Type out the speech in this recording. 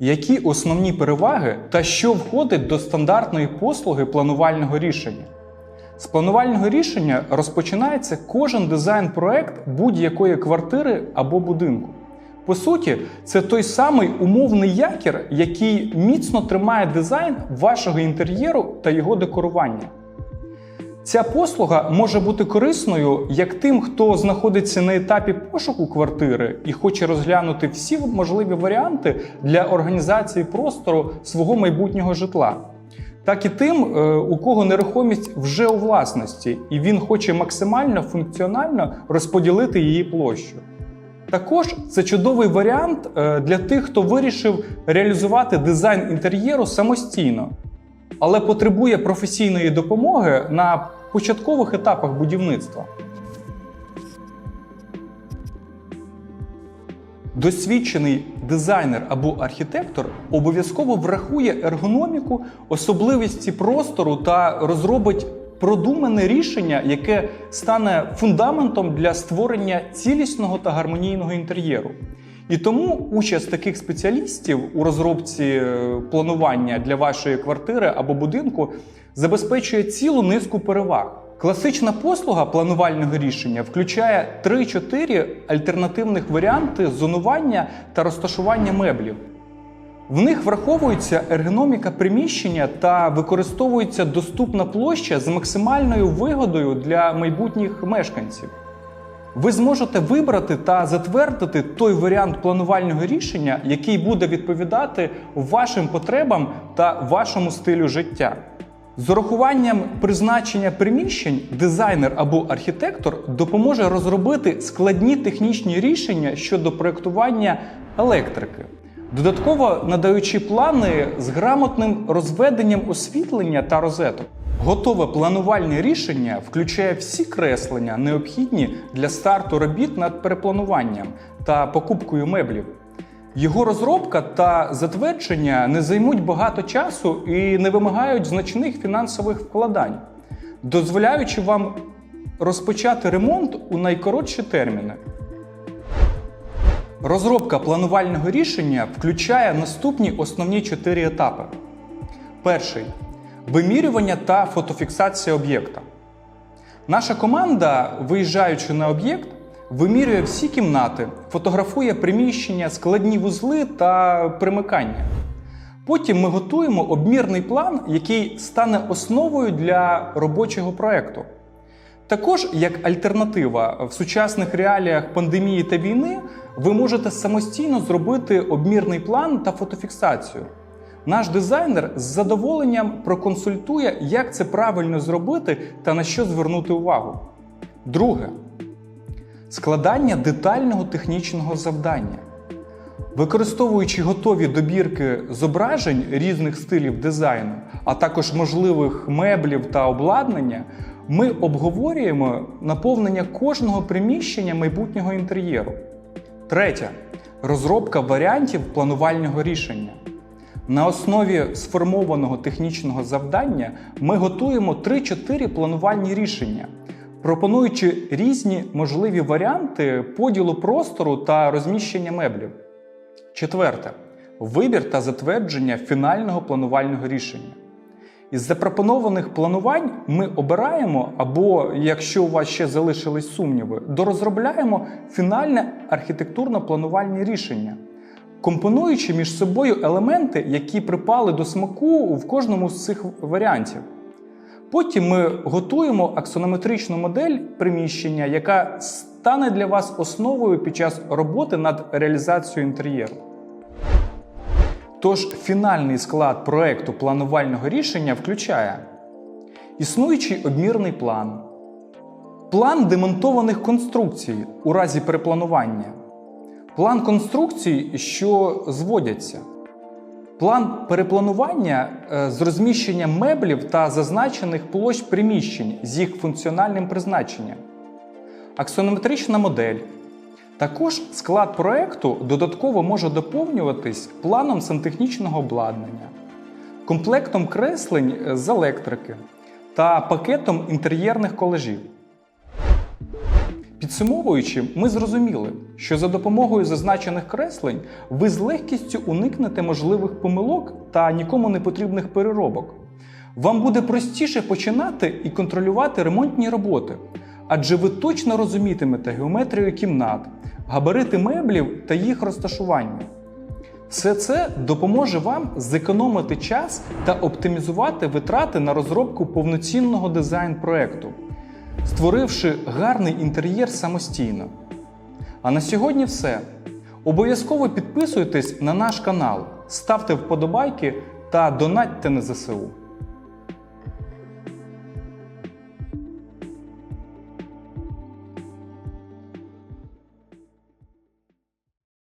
Які основні переваги та що входить до стандартної послуги планувального рішення? З планувального рішення розпочинається кожен дизайн-проект будь-якої квартири або будинку. По суті, це той самий умовний якір, який міцно тримає дизайн вашого інтер'єру та його декорування. Ця послуга може бути корисною як тим, хто знаходиться на етапі пошуку квартири і хоче розглянути всі можливі варіанти для організації простору свого майбутнього житла, так і тим, е, у кого нерухомість вже у власності, і він хоче максимально функціонально розподілити її площу. Також це чудовий варіант е, для тих, хто вирішив реалізувати дизайн інтер'єру самостійно, але потребує професійної допомоги на початкових етапах будівництва. Досвідчений дизайнер або архітектор обов'язково врахує ергономіку, особливості простору та розробить продумане рішення, яке стане фундаментом для створення цілісного та гармонійного інтер'єру. І тому участь таких спеціалістів у розробці е, планування для вашої квартири або будинку забезпечує цілу низку переваг. Класична послуга планувального рішення включає 3-4 альтернативних варіанти зонування та розташування меблів. В них враховується ергономіка приміщення та використовується доступна площа з максимальною вигодою для майбутніх мешканців. Ви зможете вибрати та затвердити той варіант планувального рішення, який буде відповідати вашим потребам та вашому стилю життя. З урахуванням призначення приміщень дизайнер або архітектор допоможе розробити складні технічні рішення щодо проєктування електрики, додатково надаючи плани з грамотним розведенням освітлення та розеток. Готове планувальне рішення включає всі креслення, необхідні для старту робіт над переплануванням та покупкою меблів. Його розробка та затвердження не займуть багато часу і не вимагають значних фінансових вкладань, дозволяючи вам розпочати ремонт у найкоротші терміни. Розробка планувального рішення включає наступні основні чотири етапи. Перший вимірювання та фотофіксація об'єкта. Наша команда, виїжджаючи на об'єкт, вимірює всі кімнати, фотографує приміщення, складні вузли та примикання. Потім ми готуємо обмірний план, який стане основою для робочого проекту. Також, як альтернатива в сучасних реаліях пандемії та війни, ви можете самостійно зробити обмірний план та фотофіксацію. Наш дизайнер з задоволенням проконсультує, як це правильно зробити та на що звернути увагу. Друге складання детального технічного завдання. Використовуючи готові добірки зображень різних стилів дизайну, а також можливих меблів та обладнання, ми обговорюємо наповнення кожного приміщення майбутнього інтер'єру. Третє розробка варіантів планувального рішення. На основі сформованого технічного завдання ми готуємо 3-4 планувальні рішення, пропонуючи різні можливі варіанти поділу простору та розміщення меблів. Четверте вибір та затвердження фінального планувального рішення. Із запропонованих планувань ми обираємо, або, якщо у вас ще залишились сумніви, дорозробляємо фінальне архітектурно-планувальне рішення, компонуючи між собою елементи, які припали до смаку в кожному з цих варіантів. Потім ми готуємо аксонометричну модель приміщення, яка стане для вас основою під час роботи над реалізацією інтер'єру. Тож фінальний склад проекту планувального рішення включає існуючий обмірний план, план демонтованих конструкцій у разі перепланування, план конструкцій, що зводяться, план перепланування е, з розміщенням меблів та зазначених площ приміщень з їх функціональним призначенням, аксонометрична модель. Також склад проекту додатково може доповнюватись планом сантехнічного обладнання, комплектом креслень з електрики та пакетом інтер'єрних колежів. Підсумовуючи, ми зрозуміли, що за допомогою зазначених креслень ви з легкістю уникнете можливих помилок та нікому не потрібних переробок. Вам буде простіше починати і контролювати ремонтні роботи, адже ви точно розумітимете геометрію кімнат, габарити меблів та їх розташування. Все це допоможе вам зекономити час та оптимізувати витрати на розробку повноцінного дизайн-проекту, створивши гарний інтер'єр самостійно. А на сьогодні все. Обов'язково підписуйтесь на наш канал, ставте вподобайки та донатьте на ЗСУ.